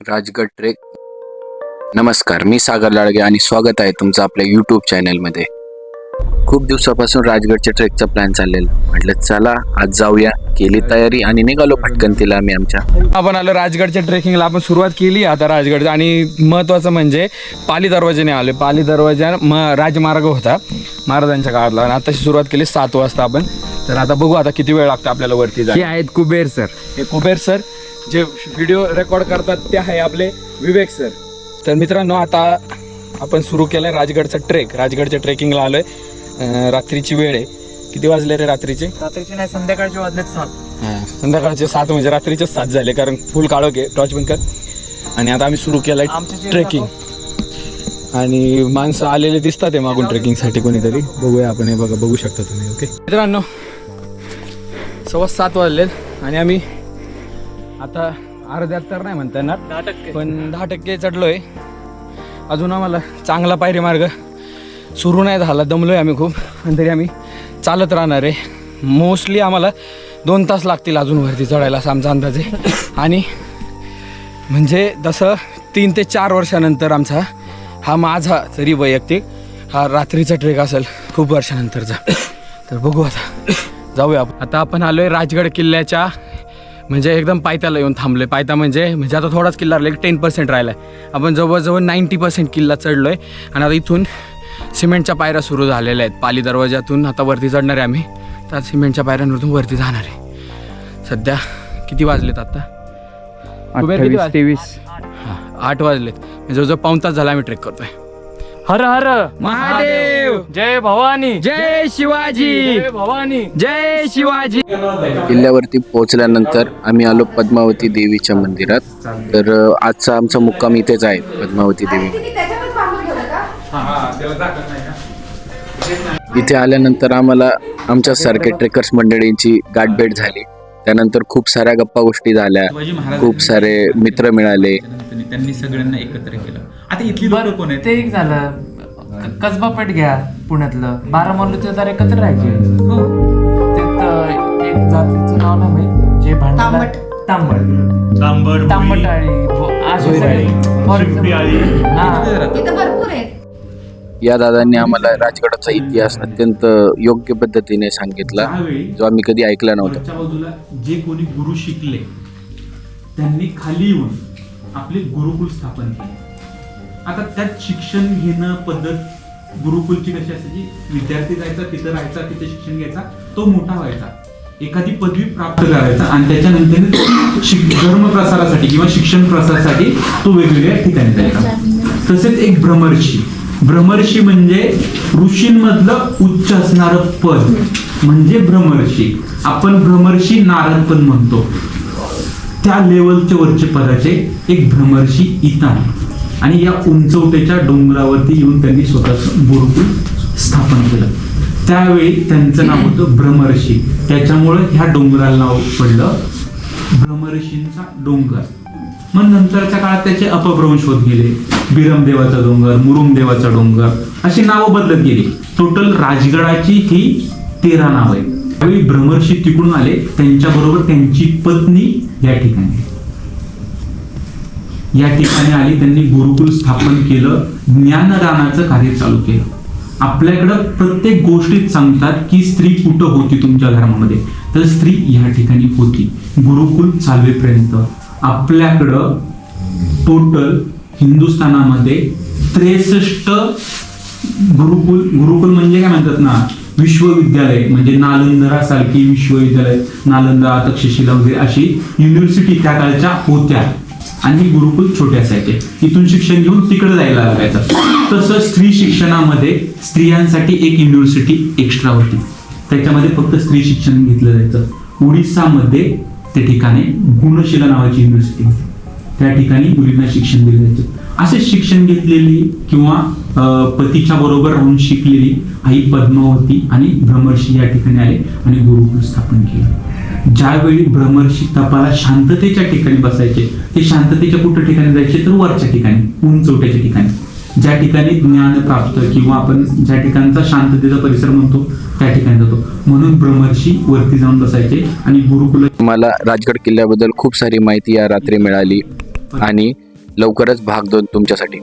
Rajgad trek. नमस्कार मी सागर लाडगे आणि स्वागत आहे तुमचं आपल्या यूट्यूब चॅनलमध्ये खूप दिवसापासून राजगडच्या ट्रेकचा प्लॅन चाललेला. म्हटलं चला आज जाऊया. केली तयारी आणि निघालो पटकन तिला आम्ही आमच्या. आपण आलो राजगडच्या ट्रेकिंगला. आपण सुरुवात केली आता राजगड. आणि महत्त्वाचं म्हणजे पाली दरवाजाने आलो पाली दरवाजा म राजमार्ग होता. महाराजांच्या काळातला आणि आताशी सुरुवात केली सात वाजता आपण. तर आता बघू आता किती वेळ लागतो आपल्याला वरती हे जायला आहेत कुबेर सर. हे कुबेर सर जे व्हिडिओ रेकॉर्ड करतात ते आहे आपले विवेक सर तर मित्रांनो आता आपण सुरू केलं राजगडचा ट्रेक राजगडच्या ट्रेकिंगला आलोय. अं, रात्रीची वेळ आहे. किती वाजले रे रात्रीचे? रात्रीचे नाही संध्याकाळचे वाजलेत सात. हा, संध्याकाळचे सात म्हणजे रात्रीचे सात झाले कारण फुल काळोख आहे टॉर्च बंद कर. आणि आता आम्ही सुरू केलंय आमचे जे ट्रेकिंग आणि माणसं आलेले दिसतात आहे मागून ट्रेकिंगसाठी कोणीतरी. बघूया आपण हे बघा बघू शकता तुम्ही ओके मित्रांनो सव्वा सात वाजलेत आणि आम्ही आता अर्ध्यात तर नाही म्हणता येणार दहा टक्के. पण दहा टक्के चढलोय. अजून आम्हाला चांगला पायरी मार्ग सुरू नाही झाला दमलोय आम्ही खूप. आणि तरी आम्ही चालत राहणार आहे. मोस्टली आम्हाला दोन तास लागतील अजून वरती चढायला असा आमचा अंदाज. आहे आणि म्हणजे तसं तीन ते चार वर्षानंतर आमचा हा माझा तरी वैयक्तिक हा रात्रीचा ट्रेक असेल खूप वर्षानंतरचा. तर बघू आता. जाऊया आपण. आता आपण आलोय राजगड किल्ल्याच्या म्हणजे एकदम पायथ्याला येऊन थांबलोय. पायथा म्हणजे म्हणजे आता थोडाच किल्ला राहिला एक टेन पर्सेंट राहिला आहे आपण जवळजवळ नाईंटी पर्सेंट किल्ला चढलो आहे आणि आता इथून सिमेंटच्या पायऱ्या सुरू झालेल्या आहेत. पाली दरवाजातून आता वरती चढणार आहे आम्ही. तर सिमेंटच्या पायऱ्यांवरतून वरती जाणार आहे. सध्या किती वाजलेत आता? तेवीस. हां आठ वाजलेत. म्हणजे जवळजवळ पाऊन तास झाला आम्ही ट्रेक करतोय. हर हर. महादेव! जय भवानी. जय शिवाजी. जय भवानी. जय शिवाजी. किल्ल्यावरती पोहोचल्यानंतर आम्ही आलो पद्मावती देवीच्या मंदिरात. तर अ, आजचा आमचा मुक्काम इथेच आहे पद्मावती देवी. इथे आल्यानंतर आम्हाला आमच्या सारखे ट्रेकर्स मंडळींची गाठभेट झाली. त्यानंतर खूप साऱ्या गप्पा गोष्टी झाल्या. खूप सारे मित्र मिळाले. त्यांनी सगळ्यांना एकत्र केलं. आता इथली लोक कोण आहेत? ते एक झालं. क- कसबा पेठ घ्या पुण्यातलं. बारामल्लूचे तर एकत्र राहायचे. हो. त्यात अं, एक जातीचं नाव नाही माहीत. जे भांडणाला तांबट. तांबड तांबटाळी भो- असे सगळे for example- हा. तिथे राहतात. इथं भरपूर आहेत. या दादांनी आम्हाला राजगडाचा इतिहास अत्यंत योग्य पद्धतीने सांगितला त्यावेळी जो आम्ही कधी ऐकला नव्हता. वरच्या बाजूला जे कोणी गुरु शिकले त्यांनी खाली येऊन आपले गुरुकुल स्थापन केले. आता त्यात शिक्षण घेणं पद्धत गुरुकुलची कशी असायची विद्यार्थी जायचा तिथं राहायचा तिथे शिक्षण घ्यायचा तो मोठा व्हायचा. एखादी पदवी प्राप्त करायचा आणि त्याच्यानंतर शिक- धर्म प्रसारासाठी किंवा शिक्षण प्रसारासाठी तो वेगवेगळ्या ठिकाणी जायचा. तसेच एक भ्रमर्षी. भ्रमर्षी म्हणजे ऋषींमधलं उच्च असणारं पद. म्हणजे भ्रमर्षी. आपण भ्रमर्षी नारद पण म्हणतो. त्या लेवलच्या वरचे पदाचे एक भ्रमर्षी इथं आहे. आणि या उंचवटेच्या डोंगरावरती येऊन त्यांनी स्वतःच गुरुकुल स्थापन केलं. त्यावेळी त्यांचं नाव होतं भ्रमर्षी त्याच्यामुळे ह्या डोंगराला नाव पडलं भ्रमर्षींचा डोंगर. मग नंतरच्या काळात त्याचे अपभ्रंश होत गेले. बिरम देवाचा डोंगर मुरुम देवाचा डोंगर अशी नावं बदलत गेली. टोटल राजगडाची ही तेरा नाव आहे त्यावेळी भ्रमर्षी तिकडून आले. त्यांच्याबरोबर त्यांची पत्नी या ठिकाणी. या ठिकाणी आली त्यांनी गुरुकुल स्थापन केलं ज्ञानदानाचं कार्य चालू केलं. आपल्याकडं प्रत्येक गोष्टीत सांगतात की स्त्री कुठं होती तुमच्या धर्मामध्ये तर स्त्री या ठिकाणी होती. गुरुकुल चालवेपर्यंत आपल्याकडं टोटल हिंदुस्थानामध्ये त्रेसष्ट गुरुकुल गुरुकुल म्हणजे काय म्हणतात ना विश्वविद्यालय म्हणजे नालंदरा सारखी विश्वविद्यालय नालंदा तक्षशिला वगैरे अशी युनिव्हर्सिटी त्या काळच्या होत्या. आणि हे गुरुकुल छोटे असायचे तिथून शिक्षण घेऊन तिकडे जायला लागायचं. तसं स्त्री शिक्षणामध्ये स्त्रियांसाठी एक युनिव्हर्सिटी एक्स्ट्रा होती. त्याच्यामध्ये फक्त स्त्री शिक्षण घेतलं जायचं. उडीसामध्ये त्या ठिकाणी गुणशिला नावाची युनिव्हर्सिटी होती. त्या ठिकाणी मुलींना शिक्षण दिलं जायचं. असे शिक्षण घेतलेली किंवा पतीच्या बरोबर राहून शिकलेली आई पद्मावती आणि भ्रमर्षी या ठिकाणी आले आणि गुरुकुल स्थापन केलं. ज्यावेळी भ्रमर्षी तपाला शांततेच्या ठिकाणी बसायचे ते शांततेच्या कुठं ठिकाणी जायचे? तर वरच्या ठिकाणी उंचवट्याच्या ठिकाणी. ज्या ठिकाणी ज्ञान प्राप्त किंवा आपण ज्या ठिकाणचा शांततेचा परिसर म्हणतो त्या ठिकाणी जातो. म्हणून भ्रमर्षी वरती जाऊन बसायचे आणि गुरुकुल मला राजगड किल्ल्याबद्दल खूप सारी माहिती या रात्री मिळाली आणि लवकरच भाग दोन तुमच्यासाठी.